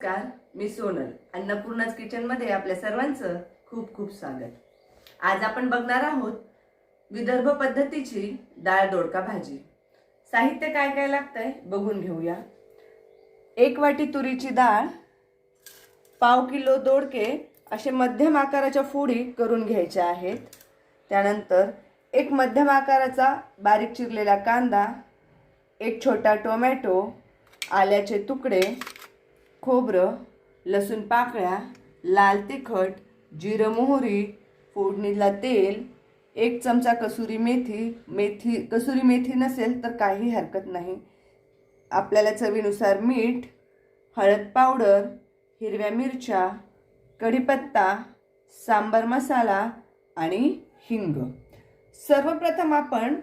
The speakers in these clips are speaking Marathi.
नमस्कार मी सोनल. अन्नपूर्णाच किचनमध्ये आपल्या सर्वांचं खूप खूप स्वागत. आज आपण बघणार आहोत विदर्भ पद्धतीची डाळ दोडका भाजी. साहित्य काय काय लागतंय बघून घेऊया. एक वाटी तुरीची डाळ पाव किलो दोडके असे मध्यम आकाराच्या फोडी करून घ्यायच्या आहेत. त्यानंतर एक मध्यम आकाराचा बारीक चिरलेला कांदा एक छोटा टोमॅटो आल्याचे तुकडे खोबरं लसूण पाकळ्या लाल तिखट जिरं मोहरी फोडणीला तेल एक चमचा कसुरी मेथी मेथी कसुरी मेथी नसेल तर काही हरकत नाही. आपल्याला चवीनुसार मीठ हळद पावडर हिरव्या मिरच्या कढीपत्ता सांबर मसाला आणि हिंग. सर्वप्रथम आपण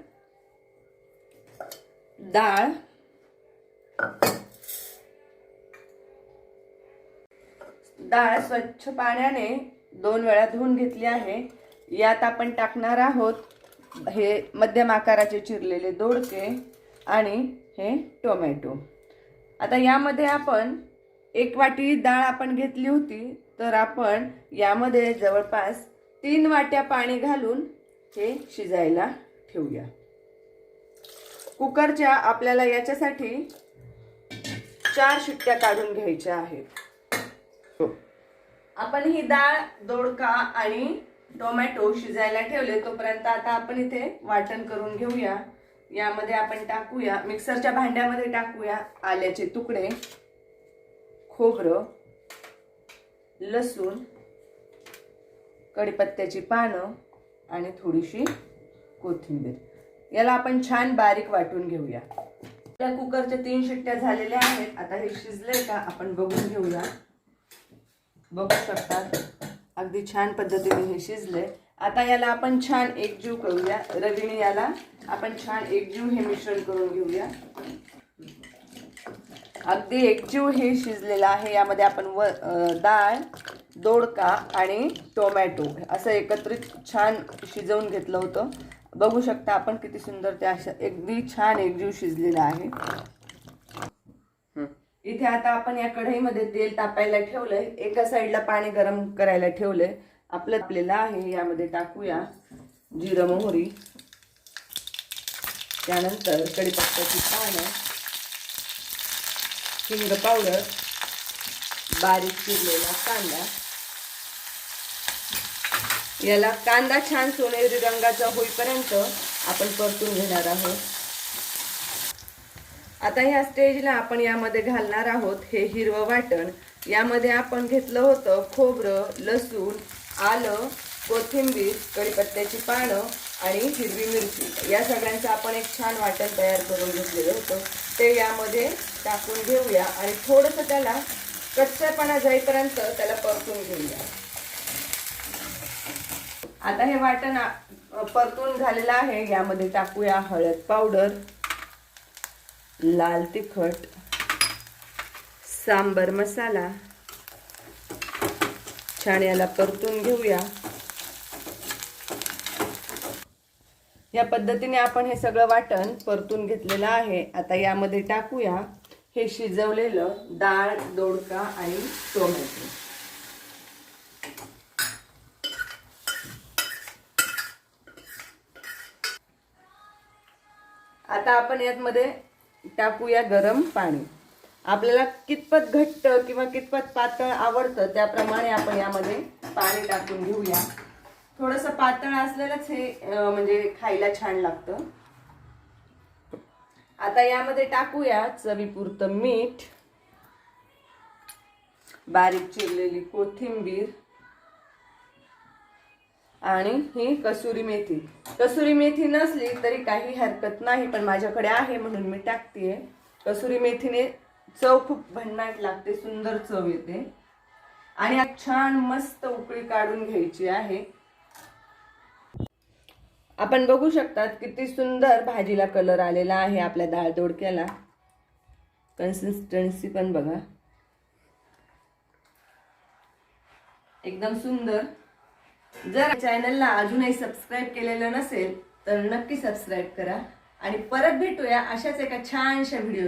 डाळ डाळ स्वच्छ पाण्याने दोन वेळा धुवून घेतली आहे. यात आपण टाकणार आहोत हे मध्यम आकाराचे चिरलेले दोडके आणि हे टोमॅटो. आता यामध्ये आपण एक वाटी डाळ आपण घेतली होती तर आपण यामध्ये जवळपास तीन वाट्या पाणी घालून हे शिजायला ठेवूया. कुकरच्या आपल्याला याच्यासाठी चार शिट्ट्या काढून घ्यायच्या आहेत. आपण ही डाळ दोडका आणि टोमॅटो शिजायला ठेवले तोपर्यंत आता आपण इथे वाटण करून घेऊया. यामध्ये आपण टाकूया मिक्सरच्या भांड्यामध्ये टाकूया आल्याचे तुकडे खोबरं लसूण कढीपत्त्याची पानं आणि थोडीशी कोथिंबीर. याला आपण छान बारीक वाटून घेऊया. या कुकरच्या तीन शिट्ट्या झालेल्या आहेत. आता हे शिजले का आपण बघून घेऊया. बघू शकतात. अगदी छान पद्धतीने हे शिजले. आता याला आपण छान एकजीव करूया. रवीने याला आपण छान एकजीव हे मिश्रण करून घेऊया. अगदी एकजीव हे शिजलेलं आहे. यामध्ये आपण व डाळ दोडका आणि टोमॅटो असं एकत्रित छान शिजवून घेतलं होतं. बघू शकता आपण किती सुंदर ते अशा अगदी छान एकजीव शिजलेला आहे. इथे आता आपण या कढईमध्ये तेल तापायला ठेवलंय. एका साईडला पाणी गरम करायला ठेवलंय. आपलं आपलेलं आहे यामध्ये टाकूया जिरं मोहरी. त्यानंतर कडीपत्त्याची पानं हिंग पावडर बारीक चिरलेला कांदा. याला कांदा छान सोनेरी रंगाचा होईपर्यंत आपण परतून घेणार आहोत. आता ह्या स्टेजला आपण यामध्ये घालणार आहोत हे हिरवं वाटण. यामध्ये आपण घेतलं होतं खोबरं लसूण आलं कोथिंबीर कढीपत्त्याची पानं आणि हिरवी मिरची. या सगळ्यांचं आपण एक छान वाटण तयार करून घेतलेलं होतं. ते यामध्ये टाकून घेऊया आणि थोडंसं त्याला कच्चापणा जाईपर्यंत त्याला परतून घेऊया. आता हे वाटण परतून झालेलं आहे. यामध्ये टाकूया हळद पावडर. लाल तिखट सांबर मसाला छान याला परतून घेऊया. या पद्धतीने आपण हे सगळं वाटण परतून घेतलेलं आहे. आता यामध्ये टाकूया हे शिजवलेलं डाळ दोडका आणि टोमॅटो. आता आपण यातमध्ये टाकूया गरम पाणी. आपल्याला कितपत घट्ट किंवा कितपत पातळ आवडतं त्याप्रमाणे आपण यामध्ये पाणी टाकून घेऊया. थोडंसं पातळ असलेलंच हे म्हणजे खायला छान लागतं. आता यामध्ये टाकूया चवीपुरतं मीठ बारीक चिरलेली कोथिंबीर आणि ही कसुरी मेथी. कसुरी मेथी नसली तरी काही हरकत नाही पण माझ्याकडे आहे म्हणून मी टाकतेय. कसुरी मेथीने चव खूप भन्नाट लागते सुंदर चव येते. आणि छान मस्त उकळी काढून घ्यायची आहे. आपण बघू शकतात किती सुंदर भाजीला कलर आलेला आहे आपल्या डाळ दोडक्याला कन्सिस्टन्सी पण बघा. एकदम सुंदर. जर चॅनलला अजूनही सबस्क्राईब केलेलं नसेल तर नक्की सबस्क्राईब करा. आणि परत भेटूया अशाच एका छानशा व्हिडिओ